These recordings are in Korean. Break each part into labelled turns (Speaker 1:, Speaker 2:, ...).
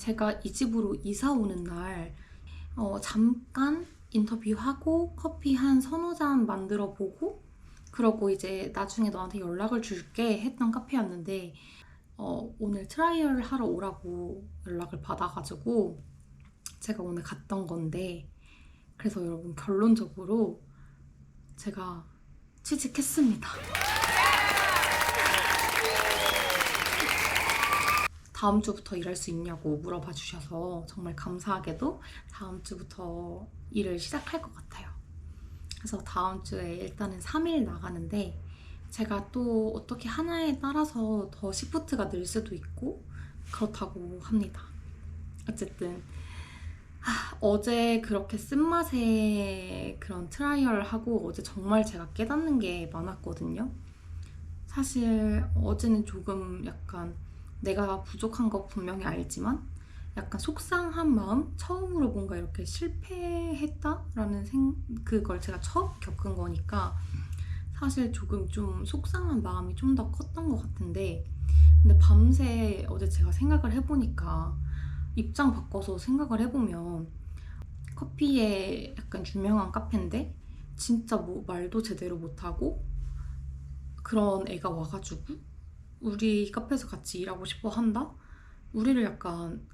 Speaker 1: 제가 이 집으로 이사 오는 날 어, 잠깐 인터뷰하고 커피 한 서너 잔 만들어 보고 그러고 이제 나중에 너한테 연락을 줄게 했던 카페였는데 어, 오늘 트라이얼 하러 오라고 연락을 받아가지고 제가 오늘 갔던 건데 그래서 여러분 결론적으로 제가 취직했습니다. 다음 주부터 일할 수 있냐고 물어봐 주셔서 정말 감사하게도 다음 주부터 일을 시작할 것 같아요. 그래서 다음 주에 일단은 3일 나가는데 제가 또 어떻게 하나에 따라서 더 시프트가 늘 수도 있고 그렇다고 합니다. 어쨌든 하, 어제 그렇게 쓴맛에 그런 트라이얼 하고 어제 정말 제가 깨닫는 게 많았거든요. 사실 어제는 조금 약간 내가 부족한 거 분명히 알지만 약간 속상한 마음? 처음으로 뭔가 이렇게 실패했다라는 생, 그걸 제가 처음 겪은 거니까 사실 조금 좀 속상한 마음이 좀 더 컸던 것 같은데 근데 밤새 어제 제가 생각을 해보니까 입장 바꿔서 생각을 해보면 커피에 약간 유명한 카페인데 진짜 뭐 말도 제대로 못하고 그런 애가 와가지고 우리 카페에서 같이 일하고 싶어 한다? 우리를 약간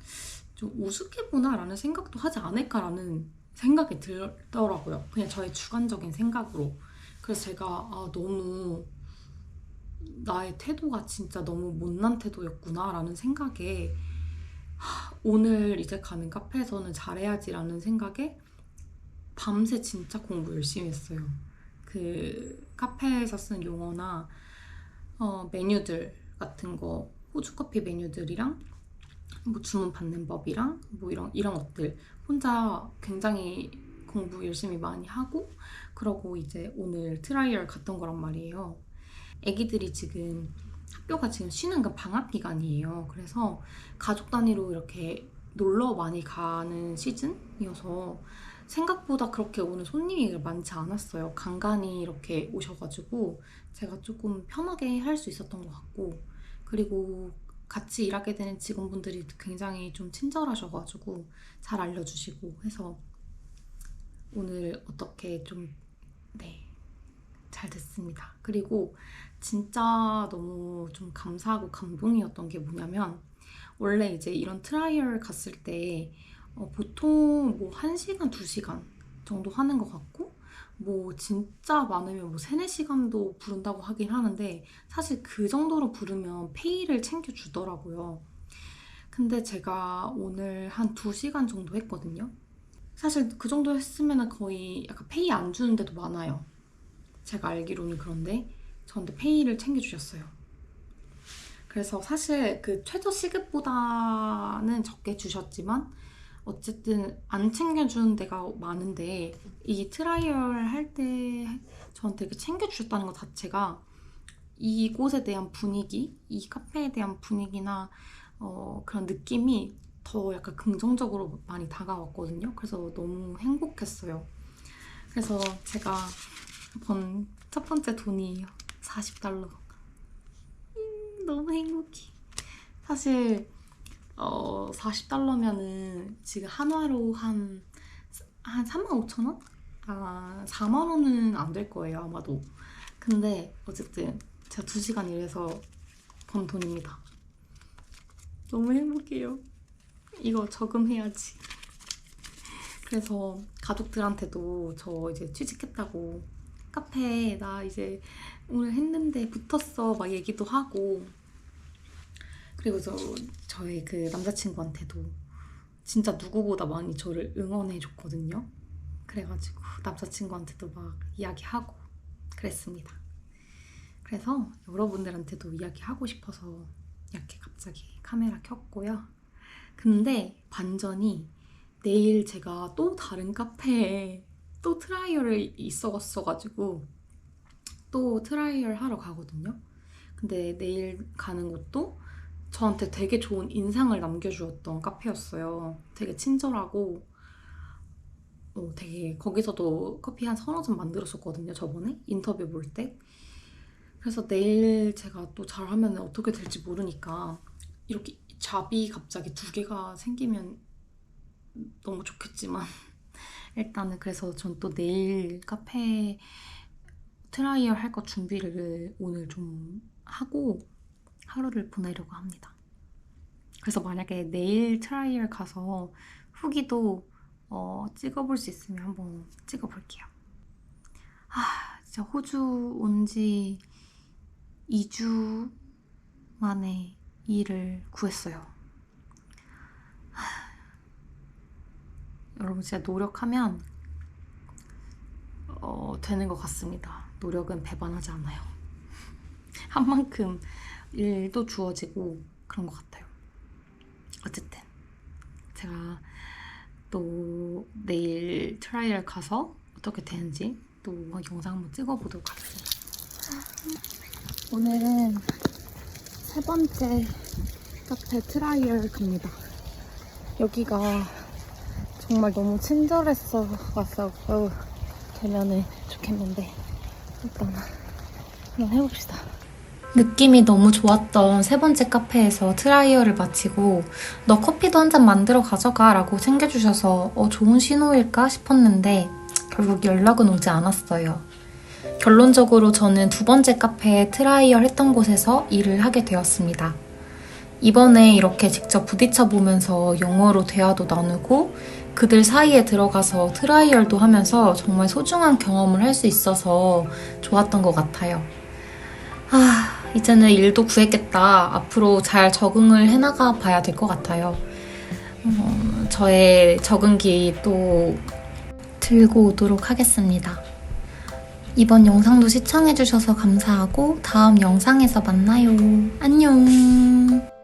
Speaker 1: 좀 우습게 보나라는 생각도 하지 않을까라는 생각이 들더라고요. 그냥 저의 주관적인 생각으로. 그래서 제가 아, 너무 나의 태도가 진짜 너무 못난 태도였구나라는 생각에 하, 오늘 이제 가는 카페에서는 잘해야지라는 생각에 밤새 진짜 공부 열심히 했어요. 그 카페에서 쓴 용어나 어, 메뉴들 같은 거 호주 커피 메뉴들이랑 뭐 주문 받는 법이랑 뭐 이런 이런 것들 혼자 굉장히 공부 열심히 많이 하고 그러고 이제 오늘 트라이얼 갔던 거란 말이에요. 아기들이 지금 학교가 지금 쉬는 그 방학 기간이에요. 그래서 가족 단위로 이렇게 놀러 많이 가는 시즌이어서 생각보다 그렇게 오늘 손님이 많지 않았어요. 간간히 이렇게 오셔가지고 제가 조금 편하게 할 수 있었던 것 같고 그리고 같이 일하게 되는 직원분들이 굉장히 좀 친절하셔가지고 잘 알려주시고 해서 오늘 어떻게 좀 네. 잘 됐습니다. 그리고 진짜 너무 좀 감사하고 감동이었던 게 뭐냐면 원래 이제 이런 트라이얼 갔을 때 어, 보통 뭐 1시간, 2시간 정도 하는 것 같고 뭐 진짜 많으면 뭐 3, 4시간도 부른다고 하긴 하는데 사실 그 정도로 부르면 페이를 챙겨주더라고요. 근데 제가 오늘 한 2시간 정도 했거든요. 사실 그 정도 했으면 거의 약간 페이 안 주는 데도 많아요. 제가 알기로는 그런데 저한테 페이를 챙겨주셨어요. 그래서 사실 그 최저 시급보다는 적게 주셨지만 어쨌든 안 챙겨주는 데가 많은데 이 트라이얼 할 때 저한테 이렇게 챙겨주셨다는 것 자체가 이곳에 대한 분위기, 이 카페에 대한 분위기나 어, 그런 느낌이 더 약간 긍정적으로 많이 다가왔거든요. 그래서 너무 행복했어요. 그래서 제가 번 첫 번째 돈이에요. 40달러. 음, 너무 행복해. 사실 어, 40달러면은 지금 한화로 한, 한 3만 5천 원? 아, 4만 원은 안 될 거예요, 아마도. 근데 어쨌든 제가 2시간 일해서 번 돈입니다. 너무 행복해요. 이거 저금해야지. 그래서 가족들한테도 저 이제 취직했다고 카페에 나 이제 오늘 했는데 붙었어 막 얘기도 하고 그리고 저 저의 그 남자친구한테도 진짜 누구보다 많이 저를 응원해 줬거든요. 그래가지고 남자친구한테도 막 이야기하고 그랬습니다. 그래서 여러분들한테도 이야기하고 싶어서 이렇게 갑자기 카메라 켰고요. 근데 반전이 내일 제가 또 다른 카페에 또 트라이얼이 있었어가지고 또 트라이얼 하러 가거든요. 근데 내일 가는 곳도 저한테 되게 좋은 인상을 남겨주었던 카페였어요. 되게 친절하고 어, 되게 거기서도 커피 한 서너 잔 만들었었거든요. 저번에 인터뷰 볼 때. 그래서 내일 제가 또 잘하면 어떻게 될지 모르니까 이렇게 잡이 갑자기 두 개가 생기면 너무 좋겠지만 일단은 그래서 전 또 내일 카페 트라이얼 할거 준비를 오늘 좀 하고 하루를 보내려고 합니다. 그래서 만약에 내일 트라이얼 가서 후기도 어, 찍어볼 수 있으면 한번 찍어볼게요. 아, 진짜 호주 온 지 2주 만에 일을 구했어요. 하, 여러분 진짜 노력하면 어, 되는 것 같습니다. 노력은 배반하지 않아요. 한 만큼 일도 주어지고 그런 것 같아요. 어쨌든 제가 또 내일 트라이얼 가서 어떻게 되는지 또 영상 한번 찍어보도록 하겠습니다. 오늘은 세 번째 카페 트라이얼 갑니다. 여기가 정말 너무 친절했어 왔어 어, 되면은 좋겠는데 일단 한번 해봅시다. 느낌이 너무 좋았던 세 번째 카페에서 트라이얼을 마치고 너 커피도 한 잔 만들어 가져가 라고 챙겨주셔서 어, 좋은 신호일까 싶었는데 결국 연락은 오지 않았어요. 결론적으로 저는 두 번째 카페 트라이얼 했던 곳에서 일을 하게 되었습니다. 이번에 이렇게 직접 부딪혀 보면서 영어로 대화도 나누고 그들 사이에 들어가서 트라이얼도 하면서 정말 소중한 경험을 할 수 있어서 좋았던 것 같아요. 아, 이제는 일도 구했겠다. 앞으로 잘 적응을 해나가 봐야 될 것 같아요. 어, 저의 적응기 또 들고 오도록 하겠습니다. 이번 영상도 시청해주셔서 감사하고 다음 영상에서 만나요. 안녕.